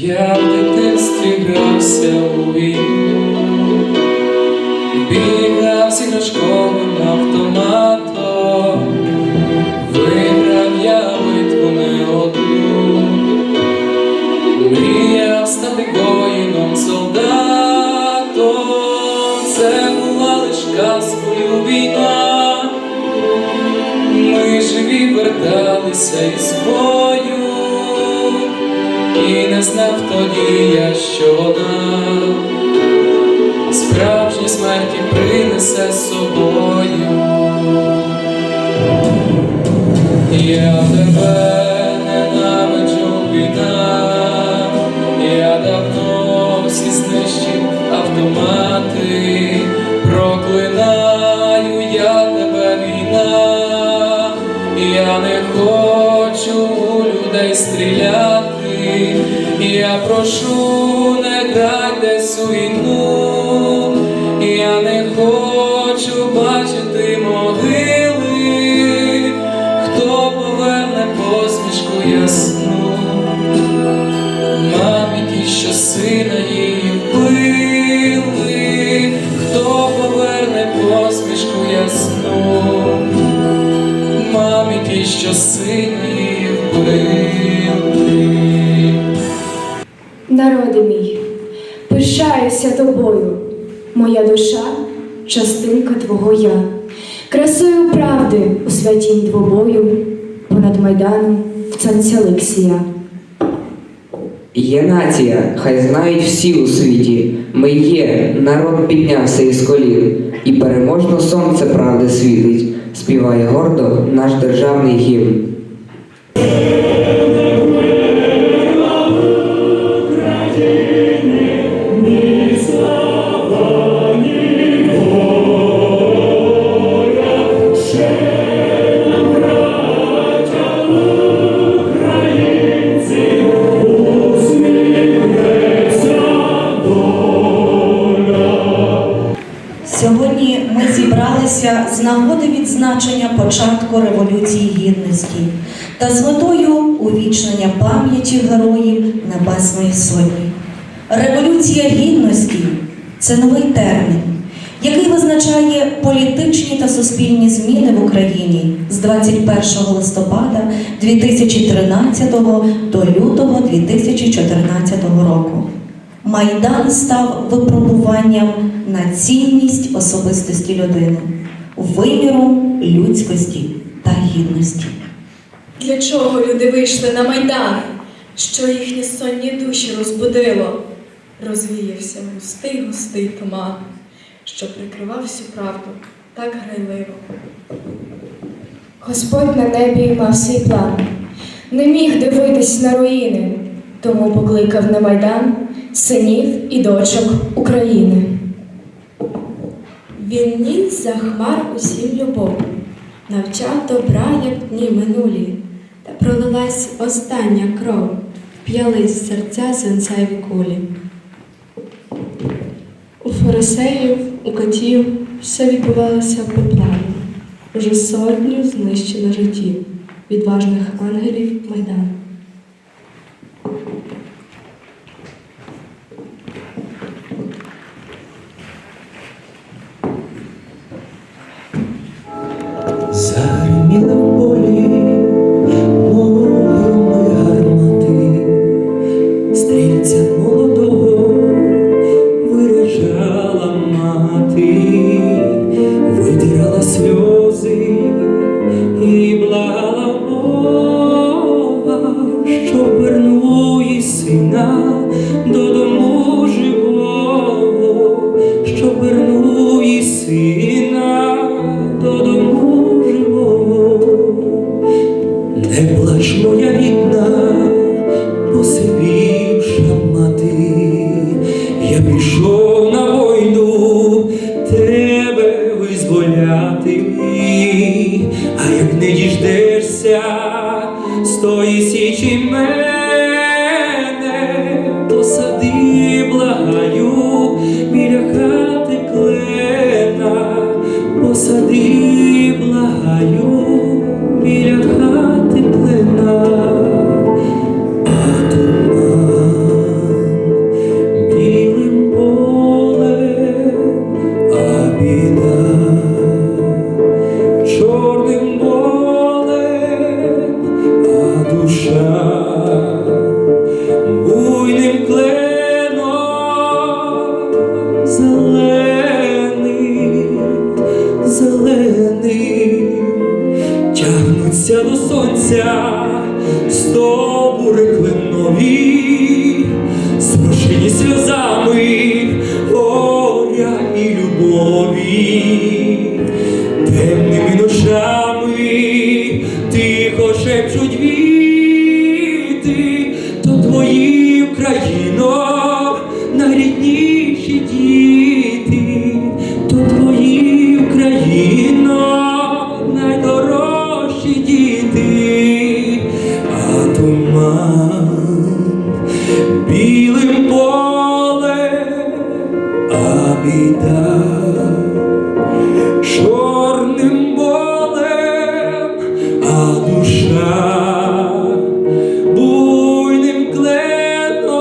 Я в дитинстві грався у війну, бігав з іграшковим автоматом, виграв я битву не одну, мріяв стати воїном солдатом, це була лиш казкою війна. Ми живі верталися із бою, не знав тоді я, що вона справжні смерті принесе з собою. Я тебе десь у війну, я не хочу бачити могили, частинка твого я, красою правди у святім двобою, понад майданом в царця Олексія. Є нація, хай знають всі у світі. Ми є, народ піднявся із колін, і переможно сонце правди світить, співає гордо наш державний гімн. Початку Революції Гідності та з метою увічнення пам'яті героїв Небесної Сотні. Революція Гідності це новий термін, який визначає політичні та суспільні зміни в Україні з 21 листопада 2013 до лютого 2014 року. Майдан став випробуванням на цінність особистості людини, виміру людськості та гідності. Для чого люди вийшли на майдан? Що їхні сонні душі розбудило? Розвіявся густий густий туман, що прикривав всю правду так грайливо. Господь на небі мав свій план, не міг дивитись на руїни, тому покликав на майдан синів і дочок України. Він ніс за хмар усім любов, навчав добра, як дні минулі, та пролилась остання кров, вп'ялись в серця свинцеві кулі. У фарисеїв, у котів все відбувалося по плану. Уже сотню знищено життів, відважних ангелів Майдану. Загриміла в зрошені сльозами Чорним болем, а душа буйним кленом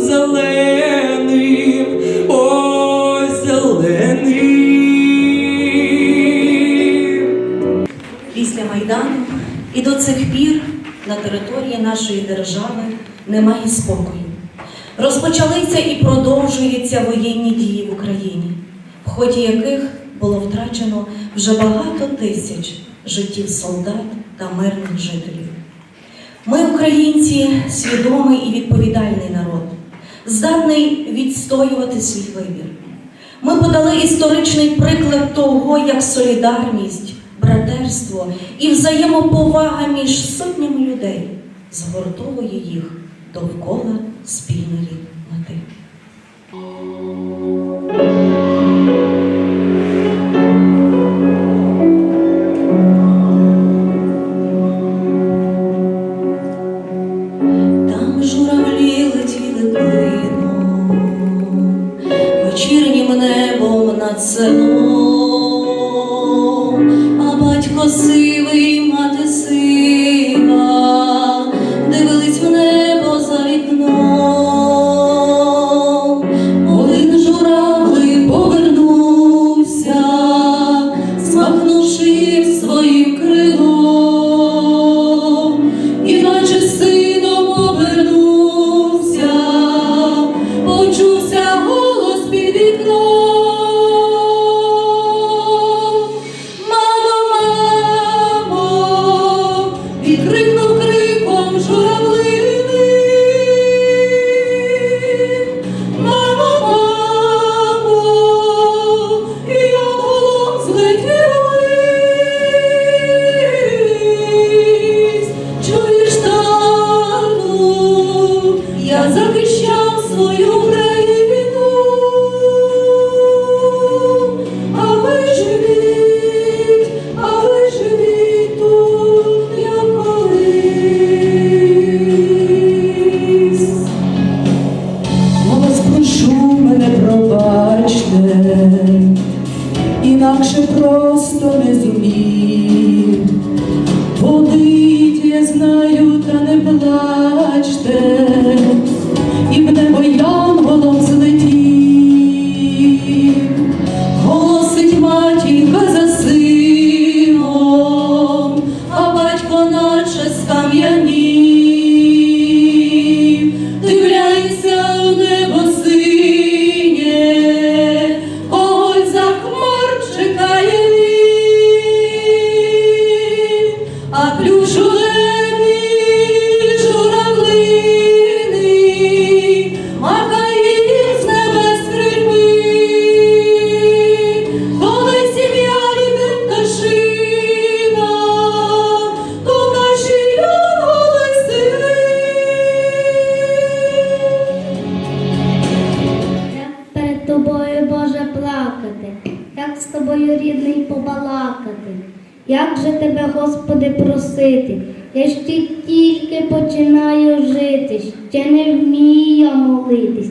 зеленим, ой зеленим. Після Майдану і до цих пір на території нашої держави немає спокою. Розпочалися і продовжуються воєнні дії в Україні, в ході яких було втрачено вже багато тисяч життів солдат та мирних жителів. Ми, українці, свідомий і відповідальний народ, здатний відстоювати свій вибір. Ми подали історичний приклад того, як солідарність, братерство і взаємоповага між сотнями людей згуртовує їх довкола спільної мети. Там журавлі летіли клином, вечірнім небом над селом, же тебе, Господи, просити, я ще тільки починаю жити, ще не вмію молитись.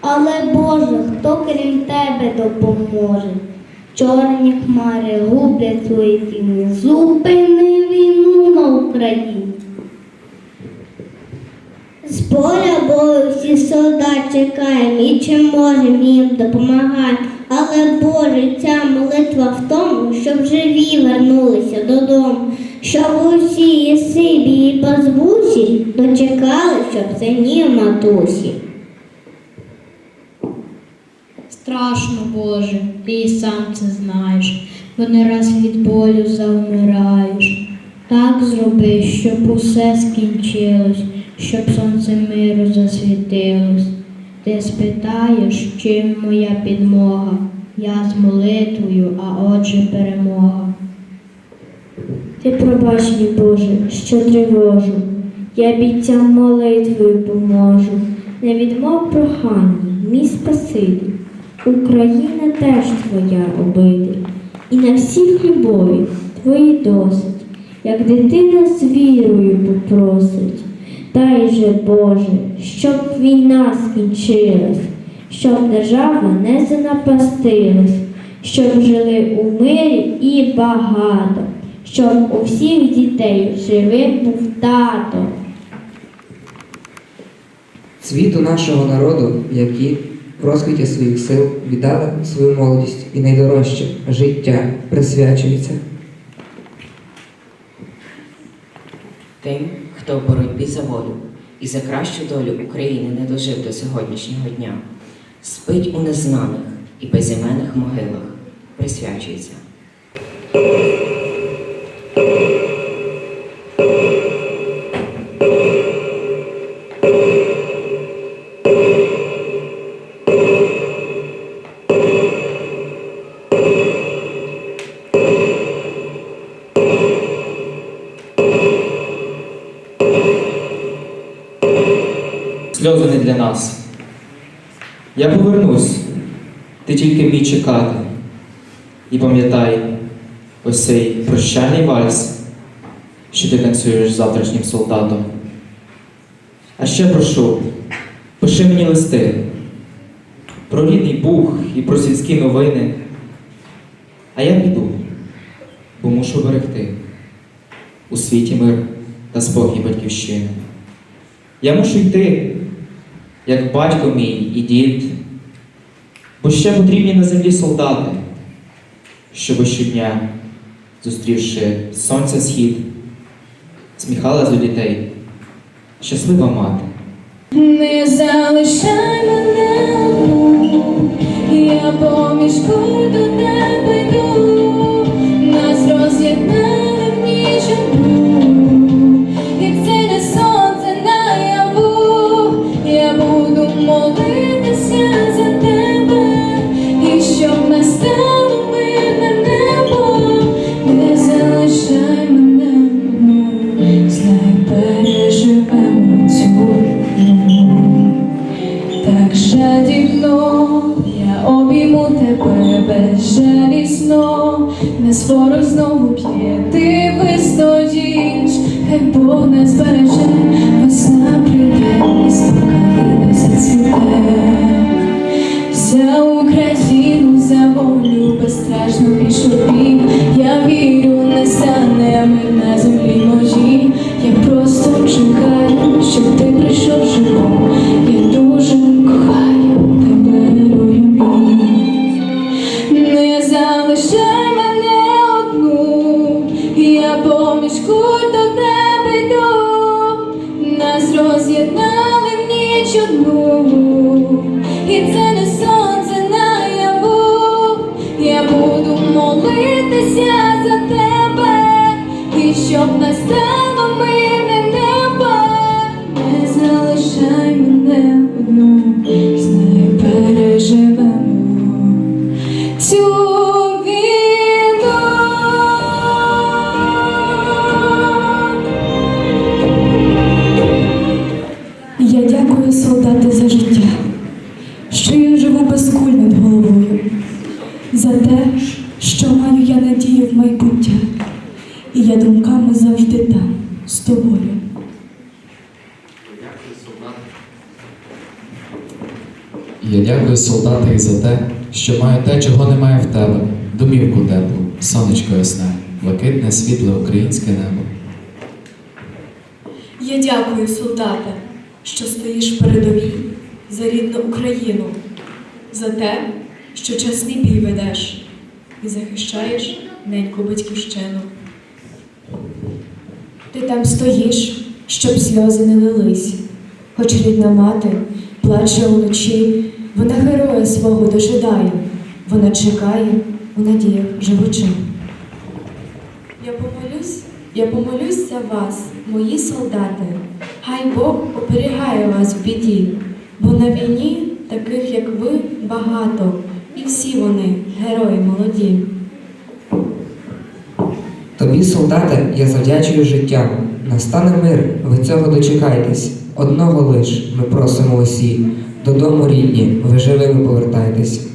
Але Боже, хто крім тебе допоможе? Чорні хмари гублять свої тіні, зупини війну на Україні. З поля бою всі солдат чекаємо і чи можемо їм допомагаємо. Але Боже, ця молитва в тому, щоб живі вернулися додому, щоб усі є сиві і базбусі дочекали, щоб синів матусі. Страшно, Боже, ти і сам це знаєш. бо не раз від болю завмираєш. Так зроби, щоб усе скінчилось, щоб сонце миру засвітилось. Ти спитаєш, чим моя підмога? Я з молитвою, а отже перемога. Ти пробач, мій Боже, що тривожу, я бійцям молитвою поможу. Не відмов прохання, мій Спаситель, Україна теж твоя обитель, і на всіх любові твої досить, як дитина з вірою попросить. Дай же, Боже, щоб війна скінчилась, щоб держава не занапастилась, щоб жили у мирі і багато, щоб у всіх дітей живим був тато. Цвіту нашого народу, які в розквіті своїх сил віддали свою молодість і найдорожче життя присвячується. Тим, хто в боротьбі за волю і за кращу долю України не дожив до сьогоднішнього дня, спить у незнаних і безіменних могилах, присвячується. Прощальний вальс, що ти танцюєш з завтрашнім солдатом. А ще прошу, пиши мені листи про рідний Буг і про сільські новини. А я піду, бо мушу берегти у світі мир та спокій батьківщини. Я мушу йти, як батько мій і дід, бо ще потрібні на землі солдати, щоб щодня, зустрівши сонця схід, сміхала до дітей, щаслива мати. Не залишай мене я поміж безжалісно, не скоро знову п'є, ти вистоїш, хай Бог нас береже, весна прийде і спокійно зацвіте. За Україну, за волю безстрашну пішу бій, я вірю, не стане мир на землі моїй. Я просто чекаю, щоб ти прийшов куль до тебе йду, нас роз'єднали в ніч одну, і це не сонце наяву, я буду молитися за тебе, і щоб настало солдати, за життя, що я живу без куль над головою, за те, що маю я надію в майбуття, і я думками завжди там, з тобою. Я дякую солдати і за те, що маю те, чого немає в тебе, домівку теплу, сонечко ясне, блакитне світле українське небо. Я дякую, солдате, що стоїш передовій за рідну Україну, за те, що чесний бій ведеш і захищаєш неньку батьківщину. Ти там стоїш, щоб сльози не лились, хоч рідна мати плаче уночі, вона героя свого дожидає, вона чекає, у надіях живучи. Я помолюсь, я помолюсь за вас, мої солдати. Хай Бог оберігає вас в біді, бо на війні таких, як ви, багато, і всі вони герої молоді. Тобі, солдате, я завдячую життям. Настане мир, ви цього дочекайтесь. Одного лиш ми просимо усі. Додому рідні, ви живими повертайтесь.